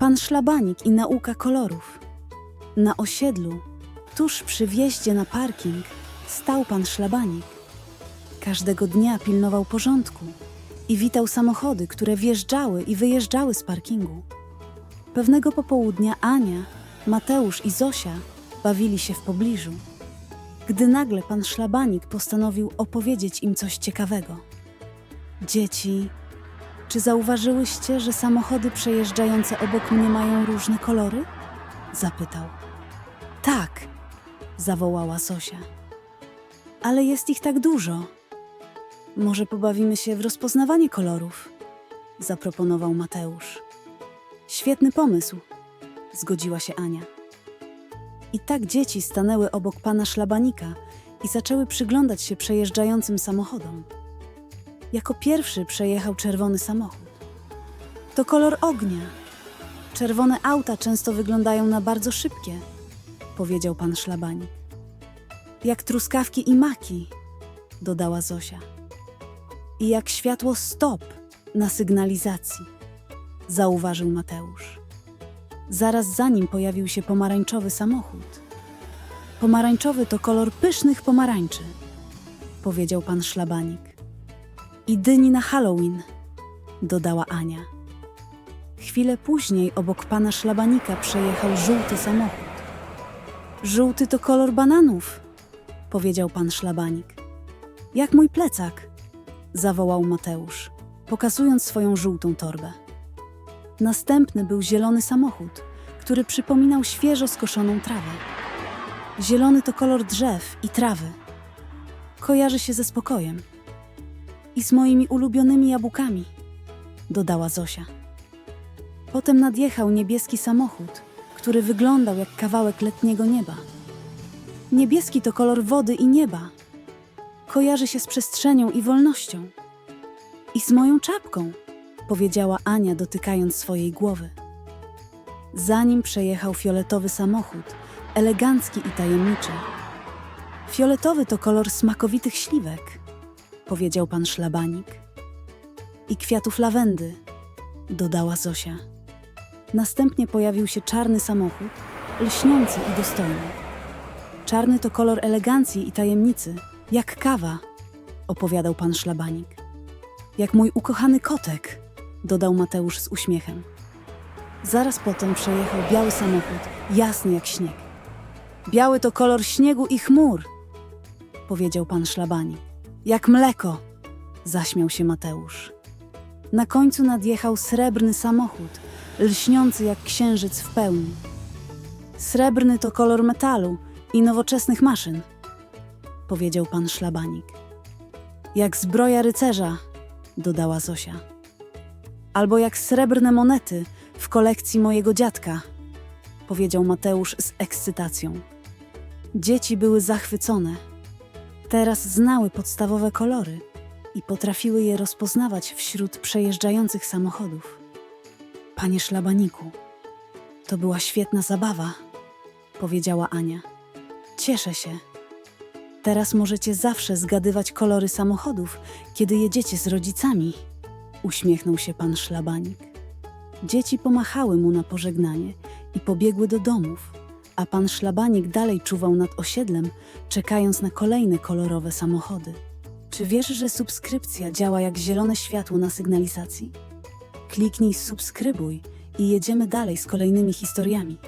Pan Szlabanik i nauka kolorów. Na osiedlu, tuż przy wjeździe na parking, stał pan Szlabanik. Każdego dnia pilnował porządku i witał samochody, które wjeżdżały i wyjeżdżały z parkingu. Pewnego popołudnia Ania, Mateusz i Zosia bawili się w pobliżu, gdy nagle pan Szlabanik postanowił opowiedzieć im coś ciekawego. Dzieci, czy zauważyłyście, że samochody przejeżdżające obok mnie mają różne kolory? Zapytał. Tak, zawołała Zosia. Ale jest ich tak dużo. Może pobawimy się w rozpoznawanie kolorów? Zaproponował Mateusz. Świetny pomysł, zgodziła się Ania. I tak dzieci stanęły obok pana szlabanika i zaczęły przyglądać się przejeżdżającym samochodom. Jako pierwszy przejechał czerwony samochód. To kolor ognia. Czerwone auta często wyglądają na bardzo szybkie, powiedział pan szlabanik. Jak truskawki i maki, dodała Zosia. I jak światło stop na sygnalizacji, zauważył Mateusz. Zaraz za nim pojawił się pomarańczowy samochód. Pomarańczowy to kolor pysznych pomarańczy, powiedział pan szlabanik. I dyni na Halloween, dodała Ania. Chwilę później obok pana szlabanika przejechał żółty samochód. Żółty to kolor bananów, powiedział pan szlabanik. Jak mój plecak, zawołał Mateusz, pokazując swoją żółtą torbę. Następny był zielony samochód, który przypominał świeżo skoszoną trawę. Zielony to kolor drzew i trawy. Kojarzy się ze spokojem. I z moimi ulubionymi jabłkami, dodała Zosia. Potem nadjechał niebieski samochód, który wyglądał jak kawałek letniego nieba. Niebieski to kolor wody i nieba. Kojarzy się z przestrzenią i wolnością. I z moją czapką, powiedziała Ania, dotykając swojej głowy. Za nim przejechał fioletowy samochód, elegancki i tajemniczy. Fioletowy to kolor smakowitych śliwek, powiedział pan szlabanik. I kwiatów lawendy, dodała Zosia. Następnie pojawił się czarny samochód, lśniący i dostojny. Czarny to kolor elegancji i tajemnicy, jak kawa, opowiadał pan szlabanik. Jak mój ukochany kotek, dodał Mateusz z uśmiechem. Zaraz potem przejechał biały samochód, jasny jak śnieg. Biały to kolor śniegu i chmur, powiedział pan szlabanik. Jak mleko, zaśmiał się Mateusz. Na końcu nadjechał srebrny samochód, lśniący jak księżyc w pełni. Srebrny to kolor metalu i nowoczesnych maszyn, powiedział pan szlabanik. Jak zbroja rycerza, dodała Zosia. Albo jak srebrne monety w kolekcji mojego dziadka, powiedział Mateusz z ekscytacją. Dzieci były zachwycone. Teraz znały podstawowe kolory i potrafiły je rozpoznawać wśród przejeżdżających samochodów. Panie szlabaniku, to była świetna zabawa, powiedziała Ania. Cieszę się. Teraz możecie zawsze zgadywać kolory samochodów, kiedy jedziecie z rodzicami, uśmiechnął się pan szlabanik. Dzieci pomachały mu na pożegnanie i pobiegły do domów, a pan szlabanik dalej czuwał nad osiedlem, czekając na kolejne kolorowe samochody. Czy wiesz, że subskrypcja działa jak zielone światło na sygnalizacji? Kliknij subskrybuj i jedziemy dalej z kolejnymi historiami.